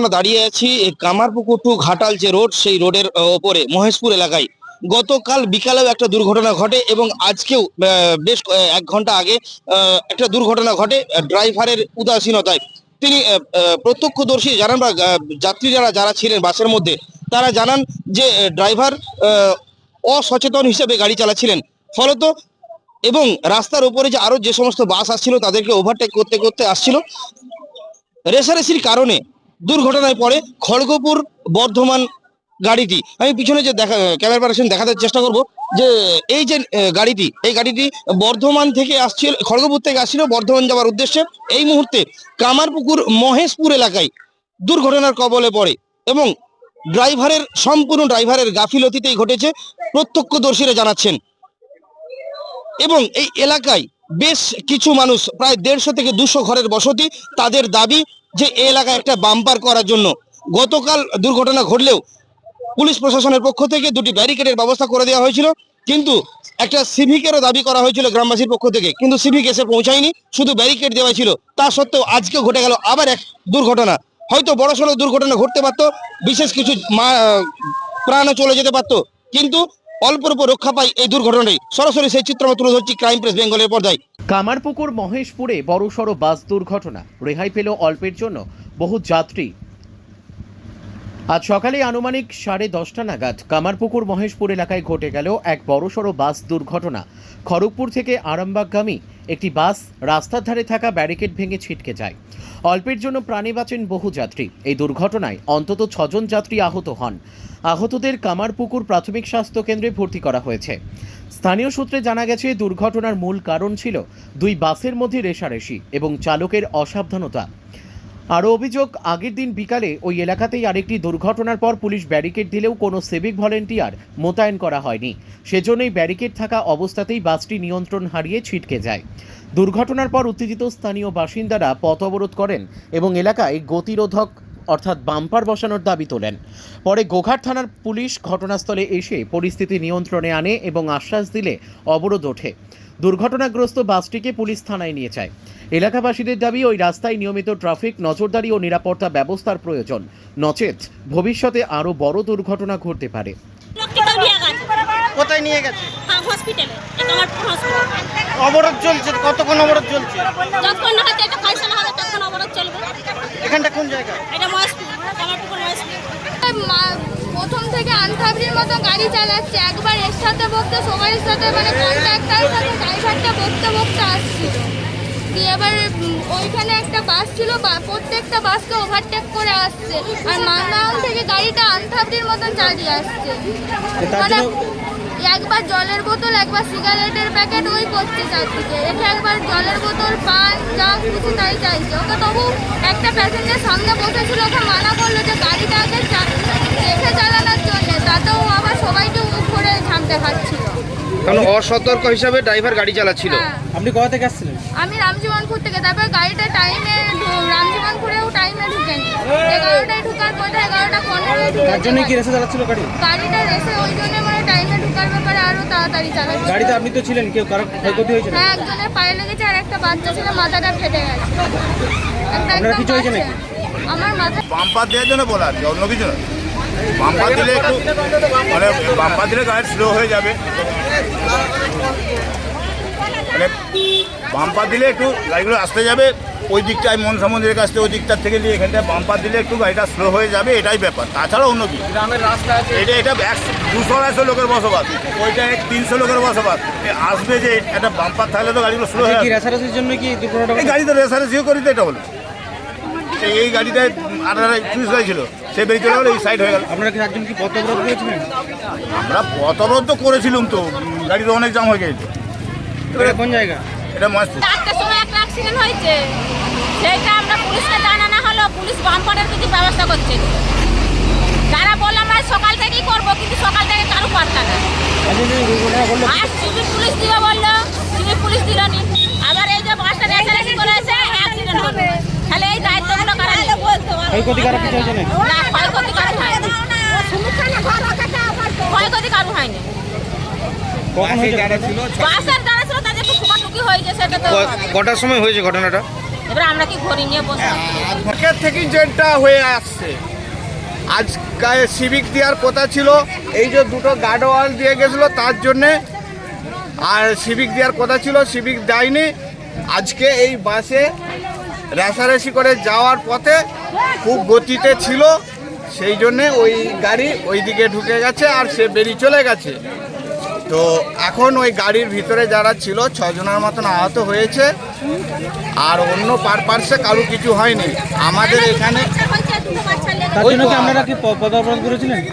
আমরা দাঁড়িয়ে আছি এই কামারপুকুর টু ঘাটাল যে রোড, সেই রোডের ওপরে, মহেশপুর এলাকায়। গতকাল বিকালেও একটা দুর্ঘটনা ঘটে এবং আজকেও বেশ এক ঘণ্টা আগে একটা দুর্ঘটনা ঘটে ড্রাইভারের উদাসীনতায়। তিনি প্রত্যক্ষদর্শী জানান বা যাত্রী যারা যারা ছিলেন বাসের মধ্যে, তারা জানান যে ড্রাইভার অসচেতন হিসেবে গাড়ি চালাচ্ছিলেন। ফলত, এবং রাস্তার উপরে যে আরও যে সমস্ত বাস আসছিল, তাদেরকে ওভারটেক করতে করতে আসছিল। রেসারেসির কারণে দুর্ঘটনায় পড়ে খড়গপুর বর্ধমান গাড়িটি। আমি পিছনে যে দেখা, ক্যামেরা পার্সন দেখাতে চেষ্টা করব যে এই যে গাড়িটি, এই গাড়িটি বর্ধমান থেকে আসছিল, খড়গপুর থেকে আসছিল বর্ধমান যাওয়ার উদ্দেশ্যে। এই মুহূর্তে কামারপুকুর মহেশপুর এলাকায় দুর্ঘটনার কবলে পড়ে এবং ড্রাইভারের, সম্পূর্ণ ড্রাইভারের গাফিলতিতেই ঘটেছে, প্রত্যক্ষদর্শীরা জানাচ্ছেন। এবং এই এলাকায় বেশ কিছু মানুষ, প্রায় দেড়শো থেকে দুশো ঘরের বসতি, তাদের দাবি যে এই এলাকায় একটা বাম্পার করার জন্য গতকাল দুর্ঘটনা ঘটলেও পুলিশ প্রশাসনের পক্ষ থেকে দুটি ব্যারিকেডের ব্যবস্থা করে দেওয়া হয়েছিল। কিন্তু একটা সিভিকেরও দাবি করা হয়েছিল গ্রামবাসীর পক্ষ থেকে। কিন্তু সিভিক এসে পৌঁছায়নি, শুধু ব্যারিকেড দেওয়া ছিল। তা সত্ত্বেও আজকে ঘটে গেল আবার এক দুর্ঘটনা। হয়তো বড় সড়ো দুর্ঘটনা ঘটতে পারতো, বিশেষ কিছু মা প্রাণও চলে যেতে পারতো। কিন্তু অল্পর উপর রক্ষা পায় এই দুর্ঘটনায় সরাসরি সেই চিত্র আমরা তুলে ধরছি ক্রাইম প্রেস বেঙ্গলের পর্দায়। কামারপুকুর মহেশপুরে বড়সড় বাস দুর্ঘটনা। রেহাই পেল অল্পের জন্য। বহু যাত্রী আজ সকালে আনুমানিক সাড়ে দশটা নাগাদ কামারপুকুর মহেশপুর এলাকায় ঘটে গেল এক বড়সড় বাস দুর্ঘটনা। খড়গপুর থেকে আরামবাগগামী একটি বাস রাস্তার ধারে থাকা ব্যারিকেড ভেঙে ছিটকে যায়। অল্পের জন্য প্রাণে বাঁচেন বহু যাত্রী। এই দুর্ঘটনায় অন্তত ছজন যাত্রী আহত হন। আহতদের কামারপুকুর প্রাথমিক স্বাস্থ্য কেন্দ্রে ভর্তি করা হয়েছে। স্থানীয় সূত্রে জানা গেছে, দুর্ঘটনার মূল কারণ ছিল দুই বাসের মধ্যে রেশারেশি এবং চালকের অসাবধানতা। আরও অভিযোগ, আগের দিন বিকালে ওই এলাকাতেই আরেকটি দুর্ঘটনার পর পুলিশ ব্যারিকেড দিলেও কোনো সিভিক ভলেন্টিয়ার মোতায়েন করা হয়নি। সেজন্যই ব্যারিকেড থাকা অবস্থাতেই বাসটি নিয়ন্ত্রণ হারিয়ে ছিটকে যায়। দুর্ঘটনার পর উত্তেজিত স্থানীয় বাসিন্দারা পথ অবরোধ করেন এবং এলাকায় গতিরোধক, অর্থাৎ বাম্পার বসানোর দাবি তোলেন। পরে গোঘাট থানার পুলিশ ঘটনাস্থলে এসে পরিস্থিতি নিয়ন্ত্রণে আনে এবং আশ্বাস দিলে অবরোধ ওঠে। দুর্ঘটনাগ্রস্ত বাসটিকে পুলিশ থানায় নিয়ে যায়। এলাকাবাসীদের দাবি ওই রাস্তায় নিয়মিত ট্রাফিক নজরদারি ও নিরাপত্তা ব্যবস্থার প্রয়োজন। নচেত ভবিষ্যতে আরও বড় দুর্ঘটনা ঘটতে পারে। কোথায় নিয়ে গেছে? হ্যাঁ হসপিটালে অবরোধ চলছে কতক্ষণ অবরোধ চলছে? যতক্ষণ না হয়তো এটা ফাইসলা হবে ততক্ষণ অবরোধ চলবে। এখানটা কোন জায়গা? এটা প্রথম থেকে আনসাবরির মতো গাড়ি চালাচ্ছে। একবার এর সাথে বকতে সবার সাথে মানে কন্ট্রাক্টারের সাথে বকতে আসছিল। দিয়ে এবার ওইখানে একটা বাস ছিল প্রত্যেকটা বাসকে ওভারটেক করে আসছে। আর মালদাউন থেকে গাড়িটা আনসাবরির মতন চালিয়ে আসছে। মানে একবার জলের বোতল একবার সিগারেটের প্যাকেট ওই করছে চারদিকে। রেখে একবার জলের বোতল পান যা খুশি তাই চাইছে। ওকে তবু একটা প্যাসেঞ্জার সামনে বসেছিল ওকে মানা করল যে গাড়িটা আগে দেখে চালানোর জন্য তাতেও আবার সবাইকে মুখ করে ঝাঁপতে খাচ্ছিল কারণ অসতর্ক হিসাবে ড্রাইভার গাড়ি চালাচ্ছিল। হ্যাঁ। আপনি কোথা থেকে আসছিলেন? আমি রামজীবনপুর থেকে তারপর গাড়িটা টাইমে রামজীবনপুরেও টাইমে ঢুকেনি। এগারোটায় ঢুকার কথা এগারোটা পনেরো তার জন্য কি রেসে চালাচ্ছিল গাড়ি? গাড়িটা রেসে ওই জন্য মানে টাইমে ঢুকার ব্যাপারে আরও তাড়াতাড়ি চালাচ্ছে গাড়িতে আপনি তো ছিলেন কেউ কারও ক্ষয়ক্ষতি হয়েছিল হ্যাঁ একজনের পায়ে লেগেছে আর একটা বাচ্চা ছিল মাথাটা ফেটে গেছে। একটা আপনার একদম কিছু হয়েছে নাকি? আমার মাথা বাম্পার দেওয়ার জন্য বলা আর কি অন্য কিছু না বাম্পার দিলে একটু মানে বাম্পার দিলে গাড়ি স্লো হয়ে যাবে। মানে বাম্পার দিলে একটু গাড়িগুলো আসতে যাবে ওই দিকটায় মন মন্দিরের কাছ থেকে ওই দিকটার থেকে নিয়ে এখানটায় বাম্পার দিলে একটু গাড়িটা স্লো হয়ে যাবে এটাই ব্যাপার। তাছাড়া অন্য কি গ্রামের রাস্তা আছে। এটা এটা একশো দুশো আড়াইশো লোকের বসবাস। ওইটা এক তিনশো লোকের বসবাস। আসবে যে একটা বাম্পার থাকলে তো গাড়িগুলো স্লো হয়ে যাবে। রেসারেসির জন্য কি এই গাড়ি তো রেসারেসিও করি তো এটা বলে। এই- গাড়িটায় আঠারো চুজ হয়েছিল সে বেরিয়ে চলে গেলো এই সাইড হয়ে গেল। আপনারা কি একজন কি পথ অবরোধ করেছিলেন? আমরা পথরোধ তো করেছিলাম তো গাড়ি তো অনেক জাম হয়ে গেছে। এটা কোন জায়গা? এটা মহেশপুর। চারটার সময় একটা অ্যাক্সিডেন্ট হয়েছে। সেইটা আমরা পুলিশকে জানানো হলো পুলিশ বাম্পারের কিছু ব্যবস্থা করছে। না। যারা বললাম আমরা সকাল থেকেই করব কিন্তু সকাল থেকে কারও পারতা না আর সিভিক পুলিশ দিবে বলল সিভিক পুলিশ দিল নি। আবার এই যে বাসটা রেসারেসি করে এসে অ্যাক্সিডেন্ট হলো তাহলে এই? ক্ষয়ক্ষতি কারও কিছু হয়েছে না ক্ষয়ক্ষতি কারও ক্ষয়ক্ষতি কারও হয়নি কটার সময় হয়েছে ঘটনাটা? এবার আমরা কি ঘড়ি নিয়ে বসে থাকব? আগের থেকেই যেটা হয়ে আসছে আজ সিভিক দেওয়ার কথা ছিল এই যে দুটো গার্ডওয়াল দিয়ে গেছিল তার জন্যে আর সিভিক দেওয়ার কথা ছিল সিভিক দেয়নি। আজকে এই বাসে রেশারেশি করে যাওয়ার পথে খুব গতিতে ছিল সেই জন্যে ওই গাড়ি ওই দিকে ঢুকে গেছে আর সে বেরিয়ে চলে গেছে। তো এখন ওই গাড়ির ভিতরে যারা ছিল ছজনের মতন আহত হয়েছে আর অন্য পার পার্শ্বে কারও কিছু হয়নি। আমাদের এখানে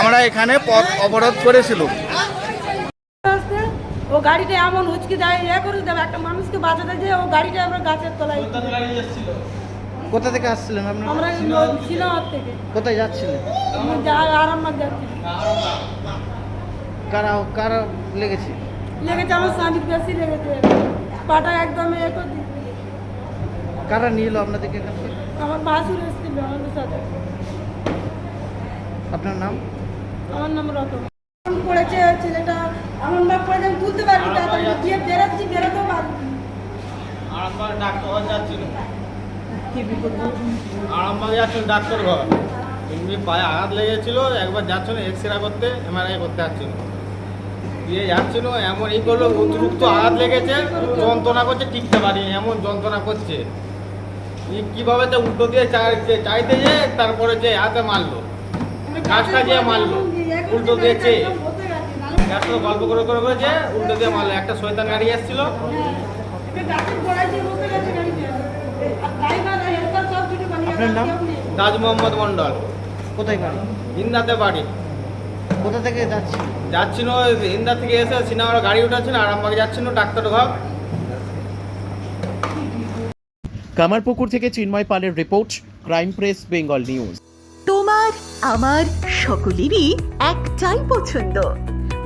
আমরা এখানে পথ অবরোধ করেছিলাম। ও গাড়িটা এমন উচকি দেয় ইয়ে করে দেবে একটা মানুষকে বাঁচাতে যে ও গাড়িটা আমরা গাছের তলায় কোথা থেকে আসছিলেন আপনারা? আমরা শ্রীনগর থেকে। কোথায় যাচ্ছিলেন? আমরা যা আরামবাগ যাচ্ছি কারা কারা লেগেছে? লেগেছে আমার স্বামী বেশি লেগেছে। পাটা একদম এ করে। কারা নিয়ে এলো আপনাদেরকে এখান থেকে? আমার ভাসুর এসেছিল আমাদের সাথে। আপনার নাম? আমার নাম রতন। পড়েছে ছেলেটা এমন ভাব পড়েছে আমি তুলতে পারিনি তাড়াতাড়ি গিয়ে বেরোচ্ছি বেরোতেও পারিনি আরামবাগ ডাক্তার ঘর যাচ্ছিল আরামবাগ যাচ্ছিল ডাক্তার ঘর এমনি পায়ে আঘাত লেগেছিল একবার যাচ্ছিল এক্স রে করতে এমআরআই করতে যাচ্ছিল দিয়ে যাচ্ছিল এমন এই করল অতিরিক্ত আঘাত লেগেছে যন্ত্রণা করছে টিকতে পারি এমন যন্ত্রণা করছে। কীভাবে তো উল্টো দিয়ে চাই- চাইতে যে তারপরে যে হাতে মারলো। গাছটা দিয়ে মারলো। উল্টো দিয়ে চেয়ে এত গল্প করে করে করে যে উল্টো দিয়ে মারলো। একটা শয়তান গাড়ি আর আর নাম? তাজ মোহাম্মদ মন্ডল কোথায় বাড়ি? হিন্দাতে বাড়ি। কোথা থেকে যাচ্ছিল যাচ্ছিল হিন্দা থেকে এসে সিনেমার গাড়ি উঠাচ্ছিল আরামবাগ যাচ্ছিল ডাক্তার ঘর। কামারপুকুর থেকে চিন্ময় পালের report crime press Bengal news. তোমার আমার সকলেরই একটাই পছন্দ।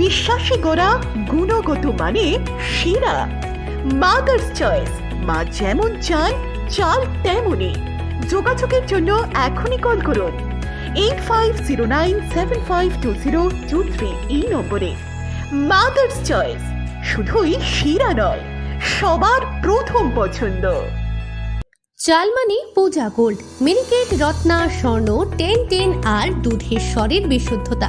বিশ্বাসী গোড়া, গুণগত মানে সেরা। মাদার্স চয়েস মা যেমন চান চাল তেমনই। যোগাযোগের জন্য এখনই কল করুন। Eight five zero nine seven five two zero two three এই নম্বরে। মাদার্স চয়েস শুধুই সেরা নয়, সবার প্রথম পছন্দ। Chalmani, Puja gold miniket Ratna, Swarna ten ten আর দুধের স্বরের বিশুদ্ধতা।